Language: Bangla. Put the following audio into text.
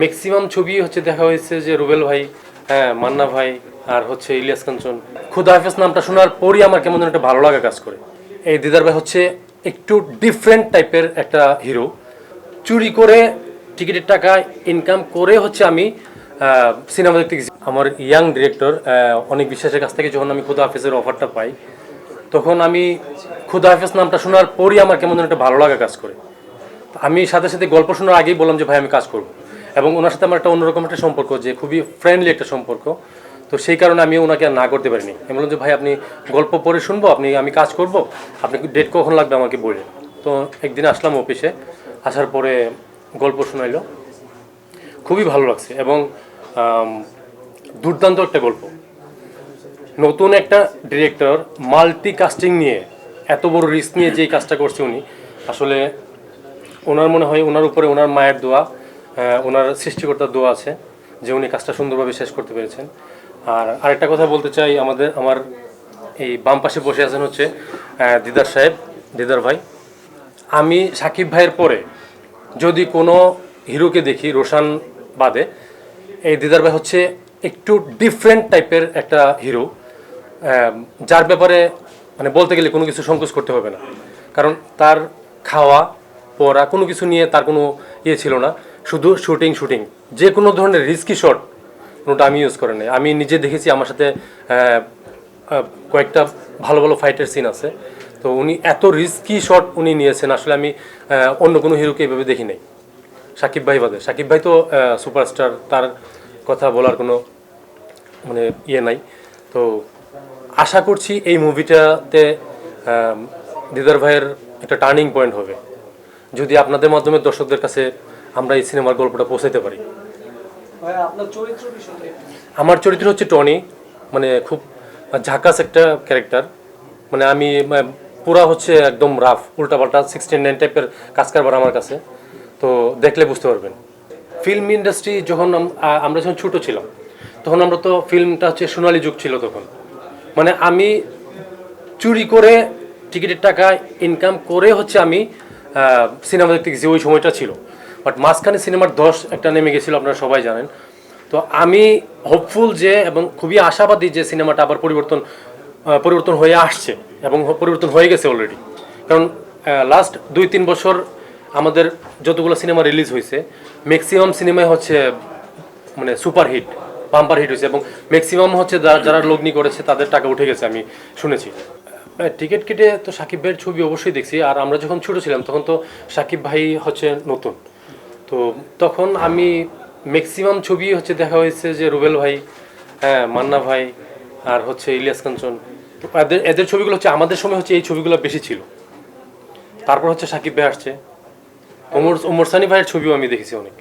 ম্যাক্সিমাম ছবি হচ্ছে দেখা হয়েছে যে রুবেল ভাই হ্যাঁ মান্না ভাই আর হচ্ছে ইলিয়াস কাঞ্চন খুদা হাফেজ নামটা শোনার পরই আমার কেমন যেন একটা ভালো লাগা কাজ করে। এই দিদার ভাই হচ্ছে একটু ডিফারেন্ট টাইপের একটা হিরো চুরি করে টিকিটের টাকা ইনকাম করে হচ্ছে আমি সিনেমা দেখতে গেছি। আমার ইয়াং ডিরেক্টর অনেক বিশ্বাসের কাছ থেকে যখন আমি খুদা হাফেজের অফারটা পাই, তখন আমি খুদা হাফেজ নামটা শোনার পরই আমার কেমন যেন একটা ভালো লাগা কাজ করে। আমি সাথে সাথে গল্প শোনার আগেই বললাম যে, ভাই, আমি কাজ করব। এবং ওনার সাথে আমার একটা অন্যরকম একটা সম্পর্ক যে খুবই ফ্রেন্ডলি একটা সম্পর্ক। তো সেই কারণে আমি ওনাকে আর না করতে পারিনি। আমি বললাম যে, ভাই, আপনি গল্প পরে শুনব? আপনি, আমি কাজ করব? আপনি ডেট কখন লাগবে আমাকে বললেন তো একদিন আসলাম অফিসে আসার পরে গল্প শোনাইল। খুবই ভালো লাগছে এবং দুর্দান্ত একটা গল্প। নতুন একটা ডিরেক্টর মাল্টি কাস্টিং নিয়ে, এত বড় রিস্ক নিয়ে যেই কাজটা করছে উনি, আসলে ওনার মনে হয় ওনার উপরে ওনার মায়ের দোয়া ওনার সৃষ্টিকর্তার দোয়া আছে যে উনি কাজটা সুন্দরভাবে শেষ করতে পেরেছেন। আর আরেকটা কথা বলতে চাই, আমাদের, আমার এই বাম পাশে বসে আছেন হচ্ছে দিদার সাহেব, দিদার ভাই। আমি সাকিব ভাইয়ের পরে যদি কোনো হিরোকে দেখি, রোশান বাদে, এই দিদার ভাই হচ্ছে একটু ডিফারেন্ট টাইপের একটা হিরো যার ব্যাপারে মানে বলতে গেলে কোনো কিছু সংকোচ করতে হবে না। কারণ তার খাওয়া, পড়া, কোনো কিছু নিয়ে তার কোনো ইয়ে ছিল না। শুধু শুটিং শুটিং যে কোনো ধরনের রিস্কি শট কোনোটা আমি ইউজ করে নাই। আমি নিজে দেখেছি আমার সাথে কয়েকটা ভালো ভালো ফাইটের সিন আছে। তো উনি এত রিস্কি শট উনি নিয়েছেন, আসলে আমি অন্য কোনো হিরোকে এইভাবে দেখি নাই। সাকিব ভাই বাদে। সাকিব ভাই তো সুপারস্টার তার কথা বলার কোনো মানে ইয়ে নাই। তো আশা করছি এই মুভিটাতে দিদার ভাইয়ের একটা টার্নিং পয়েন্ট হবে। যদি আপনাদের মাধ্যমে দর্শকদের কাছে আমরা এই সিনেমার গল্পটা পৌঁছাতে পারি। আমার চরিত্র হচ্ছে টনি মানে খুব ঝাকাস একটা ক্যারেক্টার। মানে আমি পুরা হচ্ছে একদম রাফ উল্টাপাল্টা সিক্সটি নাইন টাইপের কাজ কারবার আমার কাছে। তো দেখলে বুঝতে পারবেন। ফিল্ম ইন্ডাস্ট্রি যখন আমরা যখন ছোটো ছিলাম তখন আমরা তো ফিল্মটা হচ্ছে সোনালি যুগ ছিল তখন। মানে আমি চুরি করে টিকিটের টাকা ইনকাম করে হচ্ছে আমি সিনেমা দেখতে গেছি ওই সময়টা ছিল। বাট মাঝখানে সিনেমার দশ একটা নেমে গেছিল, আপনারা সবাই জানেন। তো আমি হোপফুল যে এবং খুবই আশাবাদী যে সিনেমাটা আবার পরিবর্তন পরিবর্তন হয়ে আসছে এবং পরিবর্তন হয়ে গেছে অলরেডি কারণ লাস্ট দুই তিন বছর আমাদের যতগুলো সিনেমা রিলিজ হয়েছে ম্যাক্সিমাম সিনেমায় হচ্ছে মানে সুপার হিট হিট হয়েছে এবং ম্যাক্সিমাম হচ্ছে যারা লগ্নি করেছে তাদের টাকা উঠে গেছে আমি শুনেছি। টিকিট কেটে তো সাকিব ভাইয়ের ছবি অবশ্যই দেখছি, আর আমরা যখন ছোট ছিলাম তখন তো সাকিব ভাই হচ্ছে নতুন। তো তখন আমি ম্যাক্সিমাম ছবি হচ্ছে দেখা হয়েছে যে রুবেল ভাই হ্যাঁ মান্না ভাই আর হচ্ছে ইলিয়াস কাঞ্চন তো এদের এদের ছবিগুলো হচ্ছে আমাদের সময় হচ্ছে এই ছবিগুলো বেশি ছিল। তারপর হচ্ছে সাকিব ভাই আসছে। ওমর ওমর সানি ভাইয়ের ছবিও আমি দেখেছি অনেক।